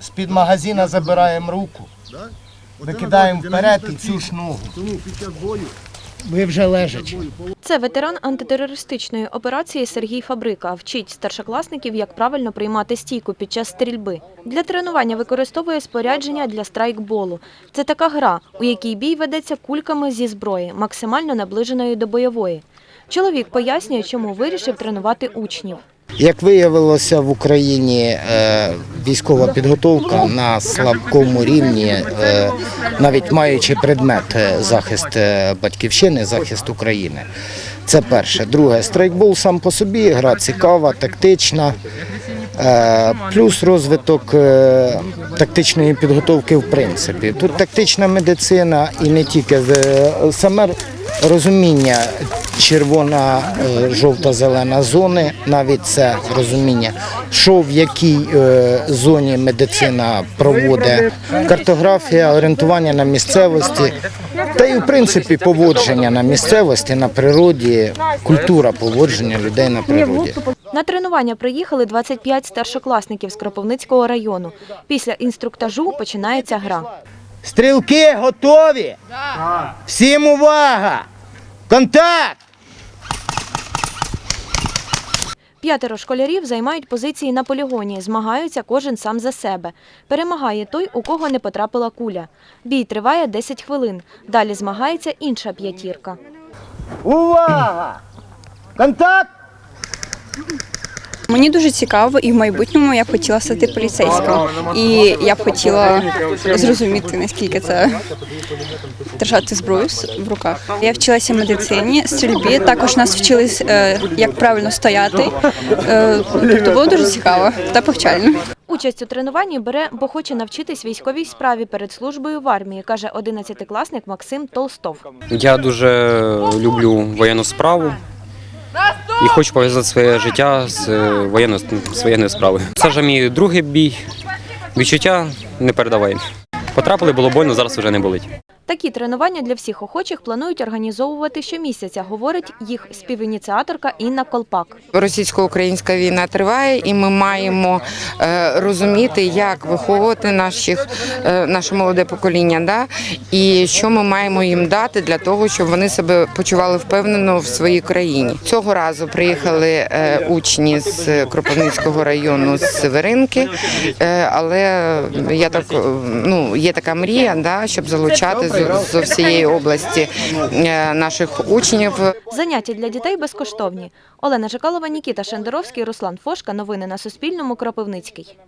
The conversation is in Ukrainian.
З-під магазина забираємо руку, викидаємо вперед і цю ж ногу. Ви вже лежачи. Це ветеран антитерористичної операції Сергій Фабрика. Вчить старшокласників, як правильно приймати стійку під час стрільби. Для тренування використовує спорядження для страйкболу. Це така гра, у якій бій ведеться кульками зі зброї, максимально наближеної до бойової. Чоловік пояснює, чому вирішив тренувати учнів. Як виявилося в Україні, е, військова підготовка на слабкому рівні, е, навіть маючи предмет е, захист батьківщини, захист України. Це перше. Друге, страйкбол сам по собі, гра цікава, тактична. Плюс розвиток тактичної підготовки в принципі. Тут тактична медицина і не тільки саме розуміння червона, е, жовта, зелена зони, навіть це розуміння, що в якій е, зоні медицина проводить, картографія, орієнтування на місцевості, та й в принципі поводження на місцевості, на природі, культура поводження людей на природі. На тренування приїхали 25 старшокласників з Кропивницького району. Після інструктажу починається гра. Стрілки готові? Всім увага! Контакт! П'ятеро школярів займають позиції на полігоні, змагаються кожен сам за себе. Перемагає той, у кого не потрапила куля. Бій триває 10 хвилин. Далі змагається інша п'ятірка. Увага! Контакт! Мені дуже цікаво, і в майбутньому я б хотіла стати поліцейським. І я б хотіла зрозуміти, наскільки це держати зброю в руках. Я вчилася медицині, стрільбі. Також нас вчили, е, як правильно стояти. Е, Тобто було дуже цікаво та повчально. Участь у тренуванні бере, бо хоче навчитись військовій справі перед службою в армії, каже 11-класник Максим Толстов. Я дуже люблю воєнну справу і хочу пов'язати своє життя з е, воєнною, з справою. Це вже мій другий бій. Відчуття не передаваємо. Потрапили, було больно, зараз вже не болить. Такі тренування для всіх охочих планують організовувати щомісяця, говорить їх співініціаторка Інна Колпак. Російсько-українська війна триває, і ми маємо е, розуміти, як виховувати наших, е, наше молоде покоління, да? і що ми маємо їм дати для того, щоб вони себе почували впевнено в своїй країні. Цього разу приїхали е, учні з Кропивницького району з Северинки, але я так ну є така мрія, да, щоб залучати з, з всієї області е, наших учнів. Заняття для дітей безкоштовні. Олена Жикалова, Нікіта Шендеровський, Руслан Фошка. Новини на Суспільному. Кропивницький.